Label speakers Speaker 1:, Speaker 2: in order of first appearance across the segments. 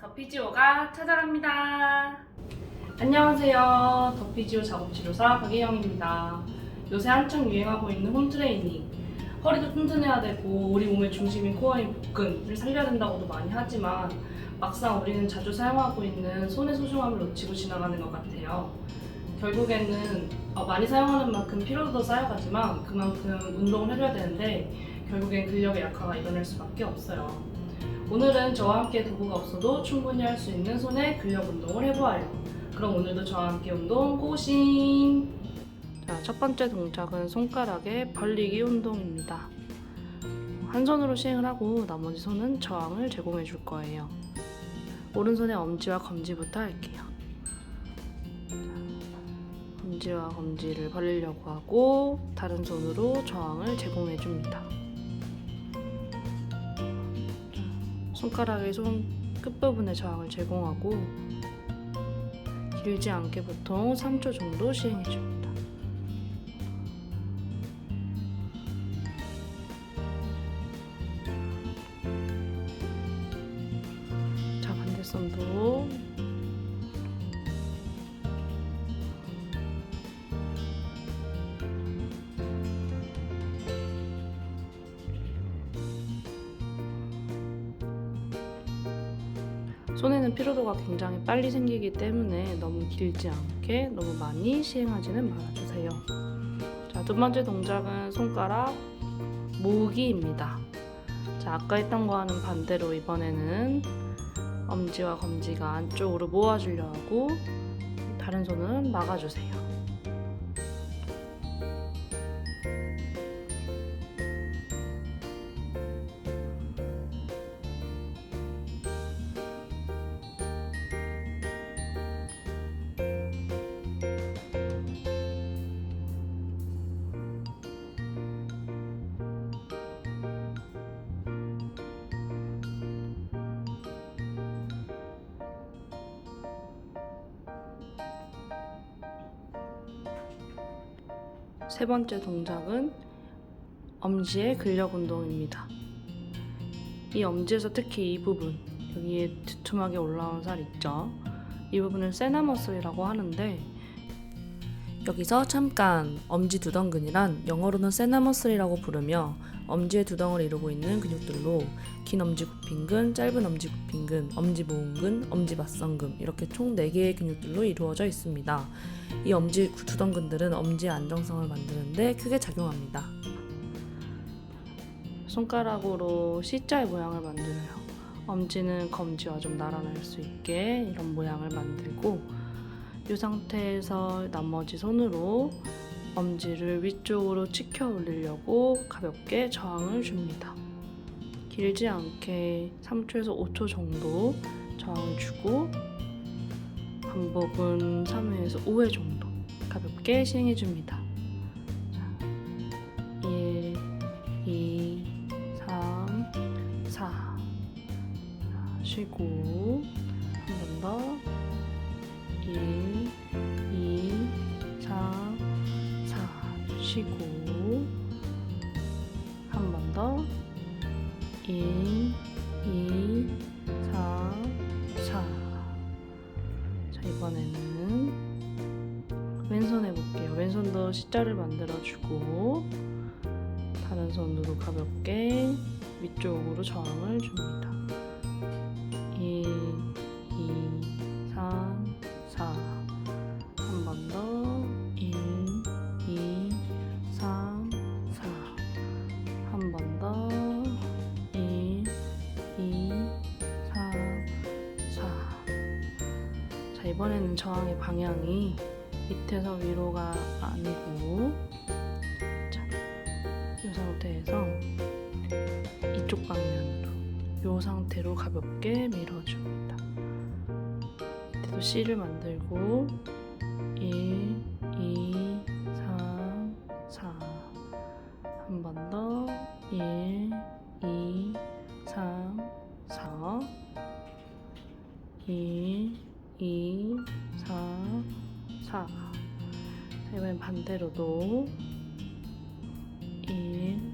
Speaker 1: 더피지오가 찾아갑니다. 안녕하세요. 더피지오 작업치료사 박예영입니다. 요새 한창 유행하고 있는 홈트레이닝. 허리도 튼튼해야 되고 우리 몸의 중심인 코어인 복근을 살려야 된다고도 많이 하지만 막상 우리는 자주 사용하고 있는 손의 소중함을 놓치고 지나가는 것 같아요. 결국에는 어, 많이 사용하는 만큼 피로도 쌓여가지만 그만큼 운동을 해줘야 되는데 결국엔 근력의 약화가 일어날 수밖에 없어요. 오늘은 저와 함께 도구가 없어도 충분히 할 수 있는 손의 근력 운동을 해보아요. 그럼 오늘도 저와 함께 운동 고싱! 자, 첫 번째 동작은 손가락의 벌리기 운동입니다. 한 손으로 시행을 하고 나머지 손은 저항을 제공해 줄 거예요. 오른손의 엄지와 검지부터 할게요. 엄지와 검지를 벌리려고 하고 다른 손으로 저항을 제공해 줍니다. 손가락의 손 끝부분에 저항을 제공하고 길지 않게 보통 3초 정도 시행해 줍니 손에는 피로도가 굉장히 빨리 생기기 때문에 너무 길지 않게 너무 많이 시행하지는 말아주세요. 자, 두 번째 동작은 손가락 모으기입니다. 자, 아까 했던 거와는 반대로 이번에는 엄지와 검지가 안쪽으로 모아주려 하고 다른 손은 막아주세요. 세 번째 동작은 엄지의 근력 운동입니다. 이 엄지에서 특히 이 부분, 여기에 두툼하게 올라온 살 있죠? 이 부분을 세나머슬이라고 하는데 여기서 잠깐 엄지 두덩근이란 영어로는 세나머슬이라고 부르며 엄지의 두덩을 이루고 있는 근육들로 긴 엄지 굽힌근, 짧은 엄지 굽힌근, 엄지 모음근, 엄지 맞성근 이렇게 총 4개의 근육들로 이루어져 있습니다. 이 엄지 두덩근들은 엄지의 안정성을 만드는데 크게 작용합니다. 손가락으로 C자의 모양을 만들어요. 엄지는 검지와 좀 나란할 수 있게 이런 모양을 만들고 이 상태에서 나머지 손으로 엄지를 위쪽으로 치켜 올리려고 가볍게 저항을 줍니다. 길지 않게 3초에서 5초 정도 저항을 주고 반복은 3회에서 5회 정도 가볍게 시행해 줍니다. 쉬고 한 번 더. 1, 2, 3, 4. 자, 이번에는 왼손 해볼게요. 왼손도 C자를 만들어주고 다른 손으로 가볍게 위쪽으로 저항을 줍니다. 이번에는 저항의 방향이 밑에서 위로가 아니고 자, 이 상태에서 이쪽 방면으로 이 상태로 가볍게 밀어줍니다. 밑에도 C를 만들고 반대로도 1,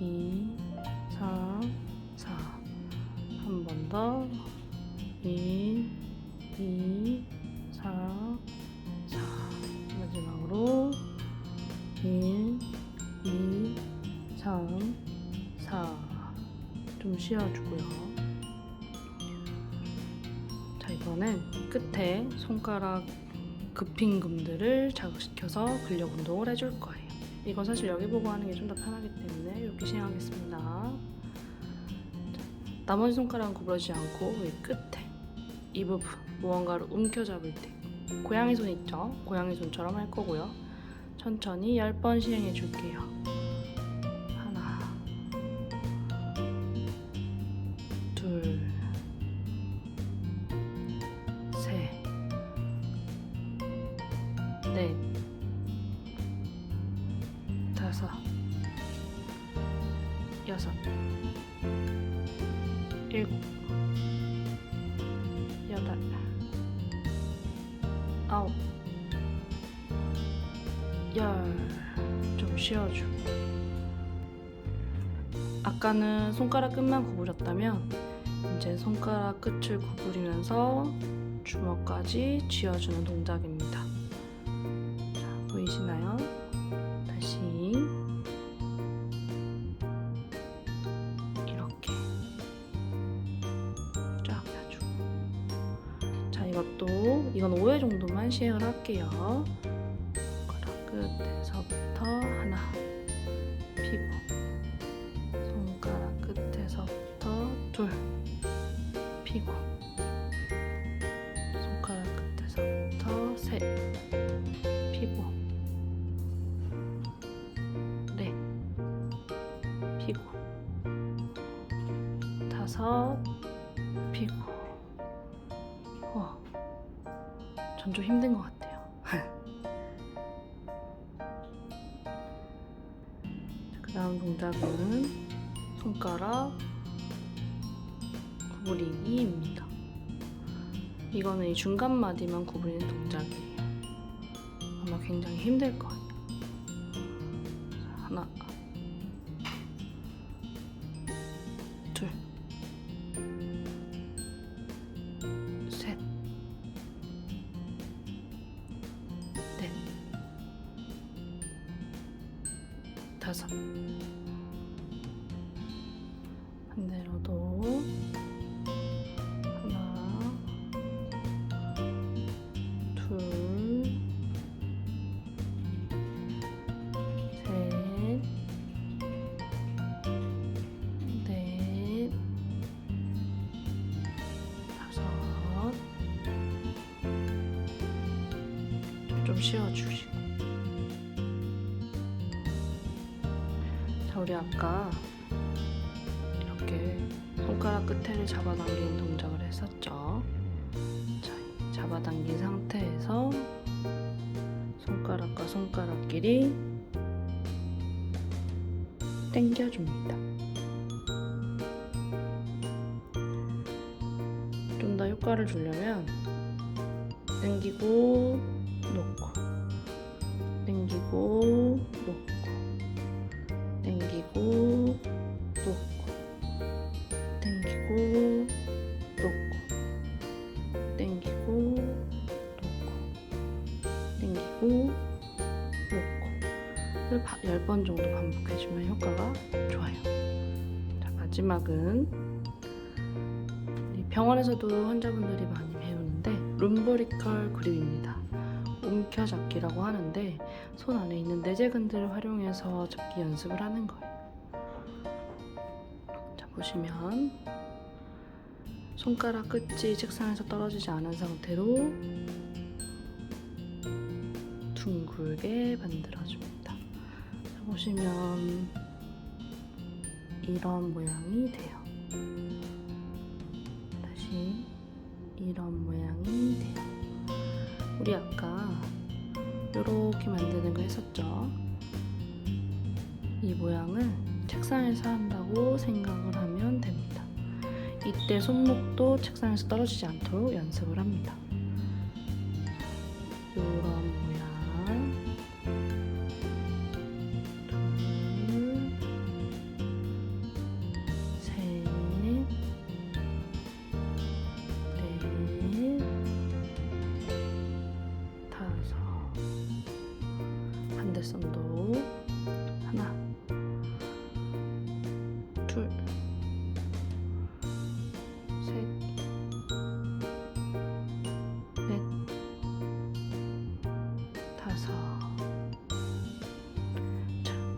Speaker 1: 2, 3, 4. 한 번 더. 1, 2, 3, 4 마지막으로 1, 2, 3, 4 좀 쉬어주고요 자 이번엔 끝에 손가락 급핑금들을 자극시켜서 근력 운동을 해줄 거예요 이건 사실 여기 보고 하는 게 좀 더 편하기 때문에 이렇게 시행하겠습니다 자, 나머지 손가락은 구부러지지 않고 이 끝에 이 부분 무언가를 움켜잡을 때 고양이 손 있죠? 고양이 손처럼 할 거고요. 천천히 10번 시행해 줄게요. 일곱, 여덟, 아홉, 열. 좀 쉬어주고. 아까는 손가락 끝만 구부렸다면 이제 손가락 끝을 구부리면서 주먹까지 쥐어주는 동작입니다. 자, 보이시나요? 이건 5회 정도만 시행을 할게요. 손가락 끝에서부터 하나 피고 손가락 끝에서부터 둘 피고 손가락 끝에서부터 셋 피고 넷 피고 다섯 피고 와, 전 좀 힘든 것 같아요. 그 다음 동작은 손가락 구부리기입니다. 이거는 이 중간 마디만 구부리는 동작이에요. 아마 굉장히 힘들 거예요. 자, 하나, 다섯. 반대로도 하나, 둘, 셋, 넷, 다섯. 좀 쉬어주시고. 자, 우리 아까 이렇게 손가락 끝에를 잡아당기는 동작을 했었죠. 자, 잡아당긴 상태에서 손가락과 손가락끼리 당겨줍니다. 좀 더 효과를 주려면 당기고 놓고 당기고 놓고 당기고 놓고 당기고 놓고를 10번 정도 반복해주면 효과가 좋아요. 자, 마지막은 병원에서도 환자분들이 많이 배우는데 룸버리컬 그립입니다. 움켜잡기라고 하는데 손 안에 있는 내재근들을 활용해서 잡기 연습을 하는 거예요. 자 보시면 손가락 끝이 책상에서 떨어지지 않은 상태로 둥글게 만들어줍니다. 자, 보시면 이런 모양이 돼요. 다시 이런 모양이 돼요. 우리 아까 이렇게 만드는 거 했었죠. 이 모양을 책상에서 한다고 생각을. 이때 손목도 책상에서 떨어지지 않도록 연습을 합니다. 이런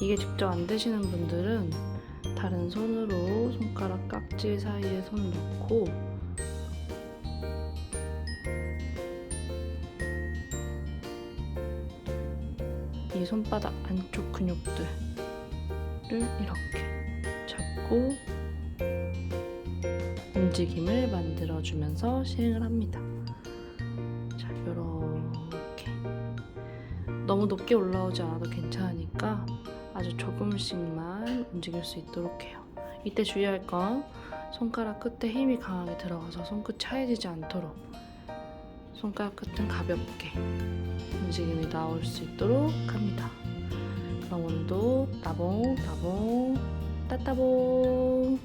Speaker 1: 이게 직접 안 되시는 분들은 다른 손으로 손가락 깍지 사이에 손 넣고 이 손바닥 안쪽 근육들을 이렇게 잡고 움직임을 만들어주면서 시행을 합니다. 자, 이렇게 너무 높게 올라오지 않아도 괜찮으니까 아주 조금씩만 움직일 수 있도록 해요. 이때 주의할 건 손가락 끝에 힘이 강하게 들어가서 손끝 차해지지 않도록 손가락 끝은 가볍게 움직임이 나올 수 있도록 합니다. 그럼 오늘도 따봉 따봉 따따봉